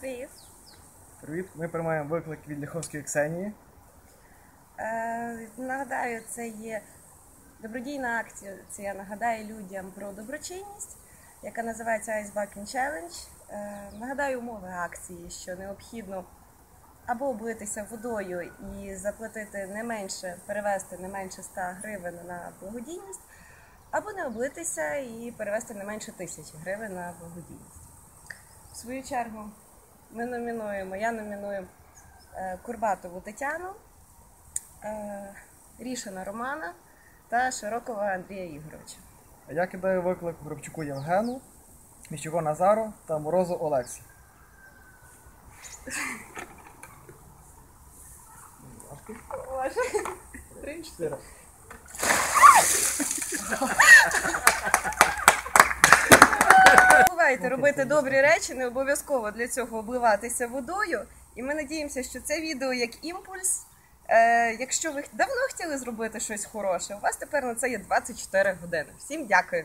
Привіт. Привіт, ми приймаємо виклик від Ляховської Ксенії. Е, нагадаю, це є добродійна акція. Це я Нагадаю людям про доброчинність, яка називається Ice Bucket Challenge. Е, нагадаю умови акції, що необхідно або облитися водою і заплатити не менше, перевести не менше 100 гривень на благодійність, або не облитися і перевести не менше тисячі гривень на благодійність. В свою чергу ми номінуємо, я номіную е, Курбатову Тетяну, е, Рішина Романа та Широкого Андрія Ігоровича. А я кидаю виклик Горобчуку Євгену, Міщуку Назару та Морозу Олексі. Три, Не забувайте робити добрі речі, не обов'язково для цього обливатися водою. І ми надіємося, що це відео як імпульс. Е, якщо ви давно хотіли зробити щось хороше, у вас тепер на це є 24 години. Всім дякую.